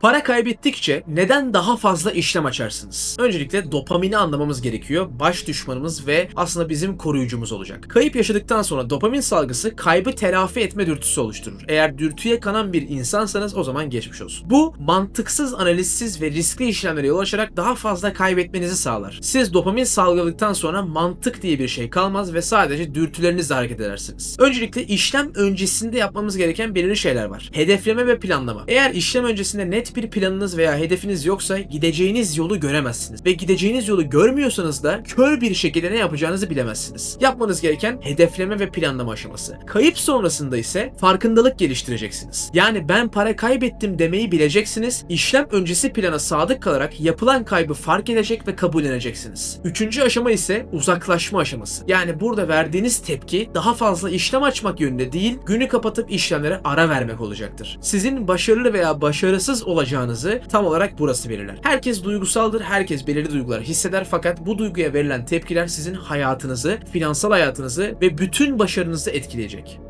Para kaybettikçe neden daha fazla işlem açarsınız? Öncelikle dopamini anlamamız gerekiyor. Baş düşmanımız ve aslında bizim koruyucumuz olacak. Kayıp yaşadıktan sonra dopamin salgısı kaybı telafi etme dürtüsü oluşturur. Eğer dürtüye kanan bir insansanız o zaman geçmiş olsun. Bu mantıksız, analizsiz ve riskli işlemlere yol açarak daha fazla kaybetmenizi sağlar. Siz dopamin salgıladıktan sonra mantık diye bir şey kalmaz ve sadece dürtülerinizle hareket edersiniz. Öncelikle işlem öncesinde yapmamız gereken belirli şeyler var. Hedefleme ve planlama. Eğer işlem öncesinde net bir planınız veya hedefiniz yoksa gideceğiniz yolu göremezsiniz. Ve gideceğiniz yolu görmüyorsanız da kör bir şekilde ne yapacağınızı bilemezsiniz. Yapmanız gereken hedefleme ve planlama aşaması. Kayıp sonrasında ise farkındalık geliştireceksiniz. Yani ben para kaybettim demeyi bileceksiniz. İşlem öncesi plana sadık kalarak yapılan kaybı fark edecek ve kabulleneceksiniz. Üçüncü aşama ise uzaklaşma aşaması. Yani burada verdiğiniz tepki daha fazla işlem açmak yönünde değil, günü kapatıp işlemlere ara vermek olacaktır. Sizin başarılı veya başarısız olacağınızı tam olarak burası belirler. Herkes duygusaldır, herkes belirli duygular hisseder fakat bu duyguya verilen tepkiler sizin hayatınızı, finansal hayatınızı ve bütün başarınızı etkileyecek.